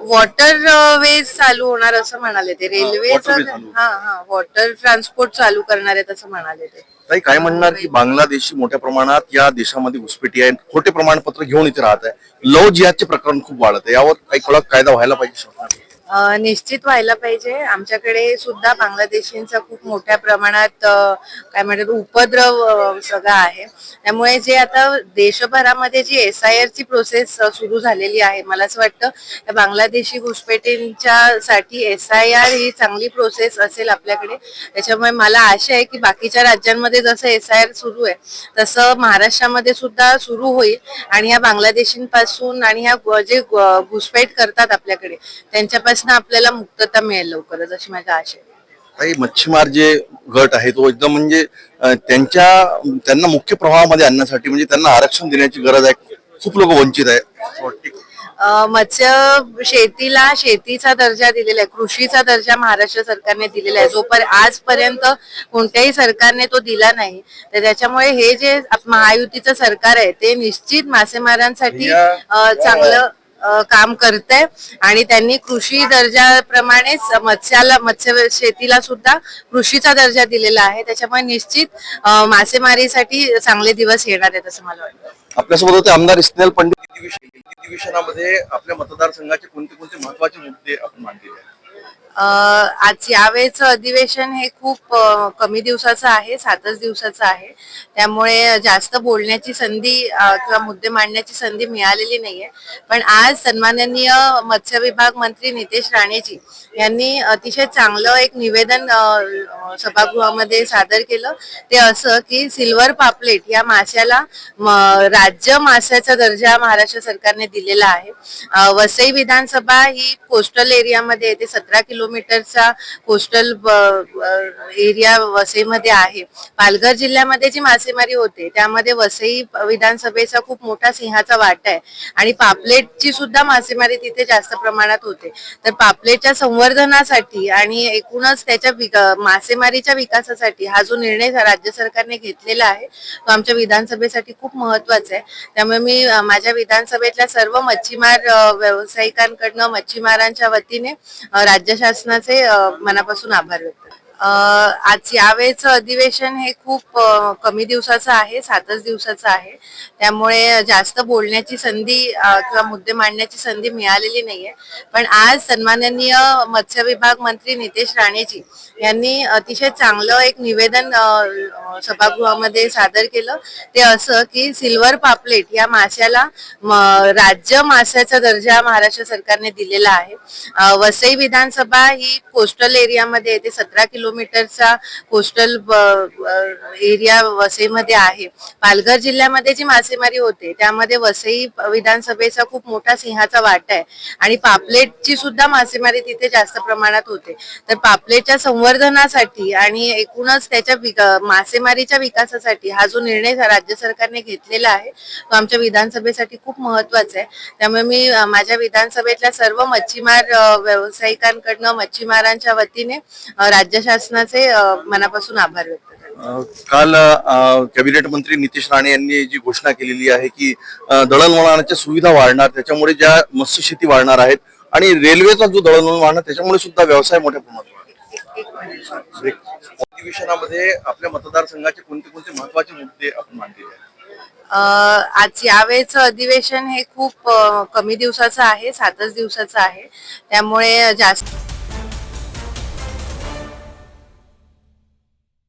Water veg चालू होणार असं म्हणाले ते रेल्वे waterway चालू. हा हा वॉटर ट्रान्सपोर्ट चालू करणार आहेत असं म्हणाले ते ताई काय म्हणणार की बांगलादेशी मोठ्या प्रमाणात या देशामध्ये घुसपेटी आहे खोटे प्रमाणपत्र घेऊन इथे राहत आहे लव जिहादचे प्रकरण खूप वाढत आहे यावर काही कडक कायदा व्हायला पाहिजे. निश्चित व्हायला पाहिजे. आमच्याकडे सुद्धा बांगलादेशींचा खूप मोठ्या प्रमाणात काय म्हणतात उपद्रव सगळा आहे. त्यामुळे जे आता देशभरामध्ये जी एस आय आर ची प्रोसेस सुरू झालेली आहे मला असं वाटतं बांगलादेशी घुसपेटींच्या साठी एस आय आर ही चांगली प्रोसेस असेल आपल्याकडे. त्याच्यामुळे मला आशा आहे की बाकीच्या राज्यांमध्ये जसं एस आय आर सुरू आहे तसं महाराष्ट्रामध्ये सुद्धा सुरू होईल. आणि ह्या बांगलादेशींपासून आणि ह्या जे घुसपेट करतात आपल्याकडे त्यांच्यापासून आपल्याला मुक्तता मिळेल लवकरच अशी माझी आशा आहे. काही मच्छीमार जे गट आहे तो एकदम म्हणजे त्यांच्या त्यांना मुख्य प्रवाहामध्ये आणण्यासाठी म्हणजे त्यांना आरक्षण देण्याची गरज आहे. खूप लोक वंचित आहे मत्स्य शेतीला शेतीचा दर्जा दिलेला आहे कृषीचा दर्जा महाराष्ट्र सरकारने दिलेला आहे. जोपर्यंत आजपर्यंत कोणत्याही सरकारने तो दिला नाही. तर त्याच्यामुळे हे जे महायुतीचं सरकार आहे ते निश्चित मासेमारांसाठी चांगलं काम करते आणि त्यांनी कृषी दर्जाप्रमाणेच मत्स्याला मत्स्य शेतीला सुद्धा कृषीचा दर्जा दिलेला आहे. त्याच्यामुळे निश्चित मासेमारीसाठी चांगले दिवस येणार आहेत असं मला वाटतं. आपल्यासोबत होते आमदार इस्नेल पंडित अधिवेशनामध्ये आपल्या मतदारसंघाचे कोणते कोणते महत्त्वाचे मुद्दे आपण मांडलेले आहेत? आज यावेळेचं अधिवेशन हे खूप कमी दिवसाचं आहे सातच दिवसाचं आहे. त्यामुळे जास्त बोलण्याची संधी किंवा मुद्दे मांडण्याची संधी मिळालेली नाहीये. पण आज सन्माननीय मत्स्य विभाग मंत्री नितेश राणेजी यांनी अतिशय चांगलं एक निवेदन सभागृहामध्ये सादर केलं. ते असं की सिल्वर पापलेट या माश्याला राज्य माशाचा दर्जा महाराष्ट्र सरकारने दिलेला आहे. वसई विधानसभा ही कोस्टल एरियामध्ये येते सतरा किलोमीटरचा कोस्टल एरिया वसईमध्ये आहे. पालघर जिल्ह्यामध्ये जी मासेमारी होते त्यामध्ये वसई विधानसभेचा खूप मोठा सिंहाचा वाटा आहे आणि पापलेटची सुद्धा मासेमारी तिथे जास्त प्रमाणात होते. तर पापलेटच्या संवर्धनासाठी आणि एकूणच त्याच्या मासेमारीच्या विकासासाठी हा जो निर्णय राज्य सरकारने घेतलेला आहे तो आमच्या विधानसभेसाठी खूप महत्त्वाचा आहे. त्यामुळे मी माझ्या विधानसभेतल्या सर्व मच्छीमार व्यावसायिकांकडनं मच्छीमारांच्या वतीने राज्य शासनाचे मनापासून आभार व्यक्त आज यावेळेचं अधिवेशन हे खूप कमी दिवसाचं आहे सातच दिवसाचं आहे. त्यामुळे जास्त बोलण्याची संधी किंवा मुद्दे मांडण्याची संधी मिळालेली नाहीये. पण आज सन्माननीय मत्स्य विभाग मंत्री नितेश राणेजी यांनी अतिशय चांगलं एक निवेदन सभागृहामध्ये सादर केलं. ते असं की सिल्वर पापलेट या माश्याला राज्य माशाचा दर्जा महाराष्ट्र सरकारने दिलेला आहे. वसई विधानसभा ही कोस्टल एरियामध्ये येते सतरा किलो किलोमीटरचा कोस्टल एरिया वसईमध्ये आहे. पालघर जिल्ह्यामध्ये जी मासेमारी होते त्यामध्ये वसई विधानसभेचा खूप मोठा सिंहाचा वाटा आहे आणि पापलेटची सुद्धा मासेमारी तिथे जास्त प्रमाणात होते. तर पापलेटच्या संवर्धनासाठी आणि एकूणच त्याच्या विका- मासेमारीच्या विकासासाठी हा जो निर्णय राज्य सरकारने घेतलेला आहे तो आमच्या विधानसभेसाठी खूप महत्त्वाचा आहे. त्यामुळे मी माझ्या विधानसभेतल्या सर्व मच्छीमार व्यावसायिकांकडनं मच्छीमारांच्या वतीने राज्य राज्य शासनाचे मनापासून आभार व्यक्त काल कॅबिनेट मंत्री नितेश राणे यांनी जी घोषणा केलेली आहे की दळणवळणाच्या सुविधा वाढणार त्याच्यामुळे ज्या मत्स्यशेती वाढणार आहेत आणि रेल्वेचा जो दळणवळण वाढणार त्याच्यामुळे सुद्धा व्यवसाय मोठ्या प्रमाणात अधिवेशनामध्ये आपल्या मतदारसंघाचे कोणते कोणते महत्त्वाचे मुद्दे आपण मांडलेले आहेत? आज यावेळेचं अधिवेशन हे खूप कमी दिवसाचं आहे सातच दिवसाचं आहे. त्यामुळे जास्त